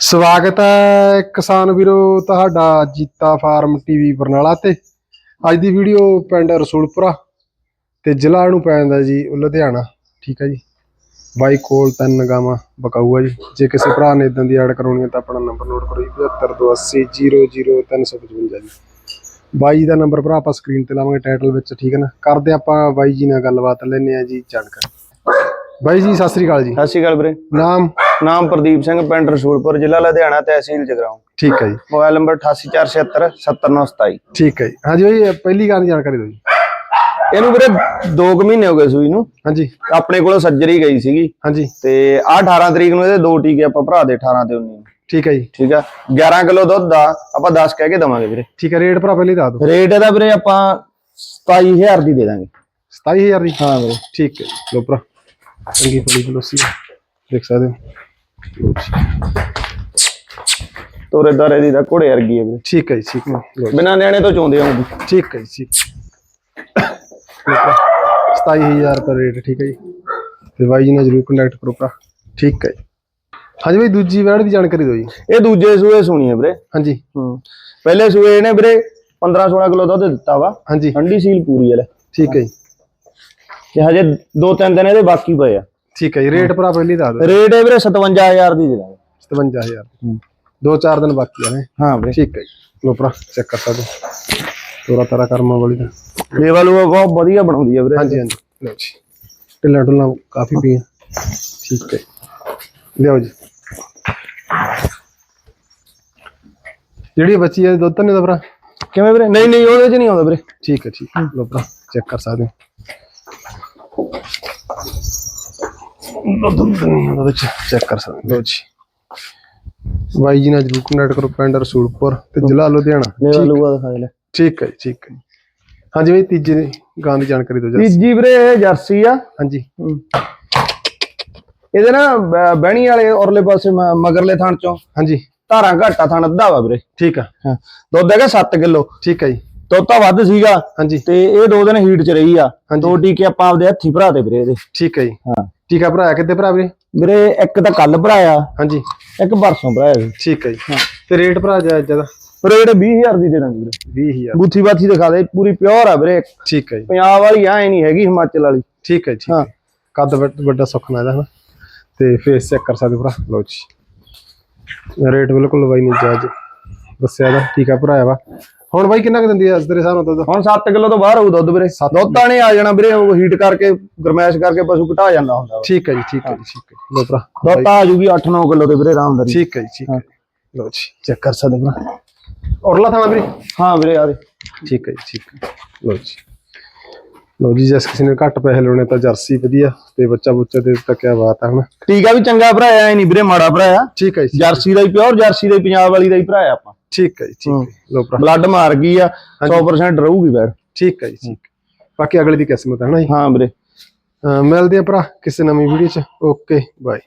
ਸਵਾਗਤ ਹੈ ਕਿਸਾਨ ਵੀਰੋ ਤੁਹਾਡਾ ਜੀਤਾ ਫਾਰਮ ਟੀਵੀ ਬਰਨਾਲਾ ਤੇ। ਅੱਜ ਦੀ ਵੀਡੀਓ ਪਿੰਡ ਰਸੂਲਪੁਰਾ ਤੇ ਜ਼ਿਲ੍ਹਾ ਨੂੰ ਪੈਂਦਾ ਜੀ ਲੁਧਿਆਣਾ। ਠੀਕ ਹੈ ਜੀ। ਬਾਈ ਕੋਲ ਤਿੰਨ ਗਾਵਾਂ ਬਕਾਊ ਆ ਜੀ। ਜੇ ਕਿਸੇ ਭਰਾ ਨੇ ਇਦਾਂ ਦੀ ਐਡ ਕਰਾਉਣੀ ਹੈ ਤਾਂ ਆਪਣਾ ਨੰਬਰ ਨੋਟ ਕਰੋ ਜੀ 7528000355 ਜੀ। ਬਾਈ ਦਾ ਨੰਬਰ ਭਰਾ ਆਪਾਂ ਸਕਰੀਨ ਤੇ ਲਾਵਾਂਗੇ ਟਾਈਟਲ ਵਿੱਚ ਠੀਕ ਹੈ ਨਾ? ਕਰਦੇ ਆਪਾਂ ਬਾਈ ਜੀ ਨਾਲ ਗੱਲਬਾਤ ਲੈਣੇ ਆ ਜੀ ਜਾਣਕਾਰੀ। ਬਾਈ ਜੀ ਸਤਿ ਸ੍ਰੀ ਅਕਾਲ ਜੀ। ਸਤਿ ਸ਼੍ਰੀ ਅਕਾਲ ਵੀਰੇ। ਨਾਮ? ਨਾਮ ਪ੍ਰਦੀਪ ਸਿੰਘ ਪਿੰਡ ਰਸੂਲਪੁਰ ਜ਼ਿਲ੍ਹਾ ਲੁਧਿਆਣਾ ਤਹਿਸੀਲ ਜਗਰਾਉਂ। ਠੀਕ ਹੈ ਜੀ। ਮੋਬਾਈਲ ਨੰਬਰ 8847 70927 ਠੀਕ ਹੈ ਜੀ। ਹਾਂਜੀ ਬਾਈ ਪਹਿਲੀ ਗੱਲ ਦੀ ਜਾਣਕਾਰੀ ਦਿਓ ਜੀ। ਇਹਨੂੰ ਵੀਰੇ 2 ਮਹੀਨੇ ਹੋ ਗਏ ਸੂਈ ਨੂੰ। ਹਾਂਜੀ। ਆਪਣੇ ਕੋਲੋਂ ਸੱਜਰੀ ਗਈ ਸੀਗੀ। ਹਾਂਜੀ। ਤੇ ਆਹ 18 ਤਰੀਕ ਨੂੰ ਇਹਦੇ ਦੋ ਟੀਕੇ ਆਪਾਂ ਭਰਾ ਦੇ 18 ਤੇ 19 ਨੂੰ। ਠੀਕ ਹੈ ਜੀ। ਠੀਕ ਆ? 11 ਕਿਲੋ ਦੁੱਧ ਦਾ ਆਪਾਂ 10 ਕਹਿ ਕੇ ਦਵਾਂਗੇ ਵੀਰੇ। ਠੀਕ ਹੈ ਰੇਟ ਭਰਾ ਪਹਿਲੇ ਦੱਸ ਦਿਓ। ਰੇਟ ਇਹਦਾ ਵੀਰੇ ਆਪਾਂ 27000 ਦੀ ਦੇ ਦਾਂਗੇ। 27000 ਦੀ? ਹਾਂ ਵੀਰੇ। ਠੀਕ ਹੈ ਲੋ ਭਰਾ। ਚੰਗੀ ਫਲੋਸੀ ਹੈ। ਦੇਖ ਸਕਦੇ ਹੋ। ਤੋਰੇ ਦਾਰੇ ਦੀ ਤਾਂ ਘੋੜੇ ਵਰਗੀ ਹੈ ਵੀਰੇ। ਠੀਕ ਹੈ ਜੀ ਠੀਕ ਹੈ। ਲਓ ਜੀ। ਬਿਨਾਂ ਨਿਆਣੇ ਤੋਂ ਚੋਂਦੇ ਆਉਂਦੀ ਠੀਕ ਹੈ ਜੀ ਠੀਕ। ਲਓ ਭਰਾ, 27000 ਰੁਪਏ ਰੇਟ ਠੀਕ ਹੈ ਜੀ। ਤੇ ਬਾਈ ਜੀ ਨਾਲ ਜਰੂਰ ਕੰਟੈਕਟ ਕਰੋ ਭਰਾ। ਠੀਕ ਹੈ ਜੀ। ਹਾਂਜੀ ਬਾਈ ਦੂਜੀ ਵੈੜ ਦੀ ਜਾਣਕਾਰੀ ਦਿਓ ਜੀ। ਇਹ ਦੂਜੇ ਸੂਏ ਸੁਣੀ ਹੈ ਵੀਰੇ। ਹਾਂਜੀ। ਹੂੰ। ਪਹਿਲੇ ਸੂਏ ਇਹਨੇ ਵੀਰੇ 15 16 ਕਿਲੋ ਦੁੱਧ ਦਿੱਤਾ ਵਾ। ਹਾਂਜੀ। ਠੰਡੀ ਸੀਲ ਪੂਰੀ ਹੈ ਲੈ ਠੀਕ ਹੈ ਜੀ। ਤੇ ਹਜੇ ਦੋ ਤਿੰਨ ਦਿਨ ਇਹਦੇ ਬਾਕੀ ਪਏ ਆ। ਠੀਕ ਹੈ ਜੀ ਰੇਟ ਭਰਾ ਪਹਿਲੇ ਦੱਸ ਦਿਓ। ਰੇਟ ਇਹ ਵੀਰੇ 57000 ਦੀ ਦੇ ਦਾਂਗੇ। 57000 ਦੋ ਚਾਰ ਦਿਨ ਬਾਕੀ ਆ ਨੇ। ਹਾਂ ਵੀਰੇ। ਠੀਕ ਹੈ ਜੀ। ਲੋ ਭਰਾ ਚੈੱਕ ਕਰ ਸਕਦੇ ਹੋ। ਤੋਰਾ ਤਾਰਾ ਕਰਮਾਂ ਵਾਲੀ ਦਾ। ਲੇਵਲ ਉਹ ਬਹੁਤ ਵਧੀਆ ਬਣਾਉਂਦੀ ਹੈ ਵੀਰੇ। ਹਾਂਜੀ ਹਾਂਜੀ। ਲਓ ਜੀ। ਢਿੱਲਾਂ ਢੁੱਲਾਂ ਕਾਫੀ ਪਈਆਂ। ਠੀਕ ਹੈ ਲਿਆਓ ਜੀ। ਜਿਹੜੀ ਬੱਚੀ ਹੈ ਦੁੱਧ ਤਾਂ ਨਹੀਂ ਦਾ ਭਰਾ? ਕਿਵੇਂ ਵੀਰੇ? ਨਹੀਂ ਨਹੀਂ ਉਹਦੇ ਚ ਨਹੀਂ ਆਉਂਦਾ ਵੀਰੇ। ਠੀਕ ਹੈ ਠੀਕ ਹੈ। ਲੋ ਭਰਾ ਚੈੱਕ ਕਰ ਸਕਦੇ ਹੋ ਦੁੱਧ ਨਹੀਂ ਉਹਦੇ ਵਿੱਚ ਚੈੱਕ ਕਰ ਸਕਦੇ ਹੋ। ਲਓ ਜੀ। ਬਾਈ ਜੀ ਨਾਲ ਜਰੂਰ ਕੰਟੈਕਟ ਕਰੋ ਪਿੰਡ ਰਸੂਲਪੁਰ ਤੇ ਜ਼ਿਲ੍ਹਾ ਲੁਧਿਆਣਾ। ਲੇਵਲ ਉਹ ਦਿਖਾ ਲੈ। ਠੀਕ ਹੈ ਠੀਕ ਹੈ ਜੀ। ਹਾਂਜੀ ਬਾਈ ਤੀਜੇ ਦੀ ਗਾਂ ਦੀ ਜਾਣਕਾਰੀ ਦਿਓ ਜੀ ਤੀਜੀ ਵੀਰੇ ਇਹ ਜਰਸੀ ਆ। ਹਾਂਜੀ। ਇਹਦੇ ਨਾ ਬਹਿਣੀ ਵਾਲੇ ਔਰਲੇ ਪਾਸੇ ਮਗਰਲੇ ਥਣ ਚੋਂ। ਹਾਂਜੀ। ਧਾਰਾਂ ਘਾਟਾ ਥਣ ਅੱਧਾ ਵਾ ਵੀਰੇ। ਠੀਕ ਆ। ਦੁੱਧ ਹੈਗਾ 7 ਕਿਲੋ। ਠੀਕ ਹੈ ਜੀ। ਦੁੱਧ ਤਾਂ ਵੱਧ ਸੀਗਾ। ਹਾਂਜੀ। ਤੇ ਇਹ ਦੋ ਦਿਨ ਹੀਟ ਚ ਰਹੀ ਆ। ਦੋ ਟੀਕੇ ਆਪਾਂ ਆਪਦੇ ਹੱਥੀ ਭਰਾ ਦੇ ਵੀਰੇ ਇਹਦੇ। ਠੀਕ ਹੈ ਜੀ। ਹਾਂ। ਟੀਕਾ ਭਰਾਇਆ ਕਿੱਦੇ ਭਰਾ ਵੀਰੇ? ਵੀਰੇ ਇੱਕ ਤਾਂ ਕੱਲ ਭਰਾਇਆ ਹਾਂਜੀ। ਇੱਕ ਪਰਸੋਂ ਭਰਾਇਆ ਠੀਕ ਹੈ ਜੀ। ਤੇ ਰੇਟ ਭਰਾ ਜਾ ਜਦਾ ਰੇਟ 20000 ਦੀ ਦੇ ਦਾਂਗੇ ਵੀਰੇ। 20000 ਬੂਥੀ ਬਾਥੀ ਦਿਖਾ ਦੇ ਪੂਰੀ ਪਿਓਰ ਆ ਵੀਰੇ। ਠੀਕ ਹੈ ਜੀ। ਪੰਜਾਬ ਵਾਲੀ ਐ ਨਹੀਂ ਹੈਗੀ ਹਿਮਾਚਲ ਵਾਲੀ। ਠੀਕ ਹੈ ਜੀ, ਹਾਂ। ਕੱਦ ਵੱਡ- ਸੁੱਖਣਾ ਇਹਦਾ ਤੇ ਫੇਸ ਚੈੱਕ ਕਰ ਸਕਦੇ ਭਰਾ? ਲਓ ਜੀ। ਰੇਟ ਬਿਲਕੁਲ ਬਾਈ ਨਹੀਂ ਜਾਇਜ਼। ਦੱਸਿਆ ਦਾ ਟੀਕਾ ਭਰਾਇਆ ਵਾ। ਹੁਣ ਬਾਈ ਕਿੰਨਾ ਕੁ ਦਿੰਦੀ ਇਸ ਤੇਰੇ ਹਿਸਾਬ ਨਾਲ ਦੁੱਧ? ਹੁਣ 7 ਕਿਲੋ ਤੋਂ ਬਾਹਰ ਹੋਊ ਦੁੱਧ ਵੀਰੇ। ਦੁੱਧ ਤਾਂ ਨਹੀਂ ਆ ਜਾਣਾ ਵੀਰੇ ਉਹ ਹੀਟ ਕਰਕੇ ਗਰਮੈਸ਼ ਕਰਕੇ ਪਸ਼ੂ ਘਟਾ ਜਾਂਦਾ ਹੁੰਦਾ। ਠੀਕ ਹੈ ਜੀ ਠੀਕ ਹੈ ਜੀ ਠੀਕ ਹੈ। ਲਓ ਭਰਾ ਦੁੱਧ ਆ ਜੂਗੀ 8-9 ਕਿਲੋ ਤੇ ਵੀਰੇ ਆਰਾਮਦਾਰੀ ਠੀਕ ਹੈ ਜੀ ਠੀਕ ਹੈ। ਲਓ ਜੀ। ਚੈੱਕ ਕਰ ਸਕਦੇ ਹੋ ਭਰਾ ਔਰਲਾ ਥਾਣਾ ਵੀਰੇ? ਹਾਂ ਵੀਰੇ ਆ ਦੇ ਠੀਕ ਹੈ ਜੀ ਠੀਕ ਹੈ। ਲਓ ਜੀ। ਲਓ ਜੀ ਜਿਸ ਕਿਸੇ ਨੇ ਘੱਟ ਪੈਸੇ ਲਾਉਣੇ ਤਾਂ ਜਰਸੀ ਵਧੀਆ ਤੇ ਬੱਚਾ ਬੁੱਚਾ ਤੇ ਤਾਂ ਕਿਆ ਬਾਤ ਹੈ ਹਨਾ? ਟੀਕਾ ਵੀ ਚੰਗਾ ਭਰਾਇਆ ਐ ਨਹੀਂ ਵੀਰੇ ਮਾੜਾ ਭਰਾਇਆ ਠੀਕ ਹੈ ਜੀ ਜਰਸੀ ਦਾ ਹੀ ਪਿਓਰ ਜਰਸੀ ਦੇ ਪੰਜਾਬ ਵਾਲੀ ਦਾ ਹੀ ਭਰਾਇਆ ਆਪਾਂ। ਠੀਕ ਹੈ ਜੀ ਠੀਕ ਹੈ ਲਓ ਭਰਾ। ਬਲੱਡ ਮਾਰ ਗਈ ਆ 100% ਰਹੂਗੀ ਬੈਡ ਠੀਕ ਹੈ ਜੀ ਠੀਕ ਹੈ। ਬਾਕੀ ਅਗਲੇ ਦੀ ਕਿਸਮਤ ਹੈ ਨਾ ਜੀ? ਹਾਂ ਵੀਰੇ। ਮਿਲਦੇ ਆ ਭਰਾ ਕਿਸੇ ਨਵੀਂ ਵੀਡੀਓ ਚ। Okay bye.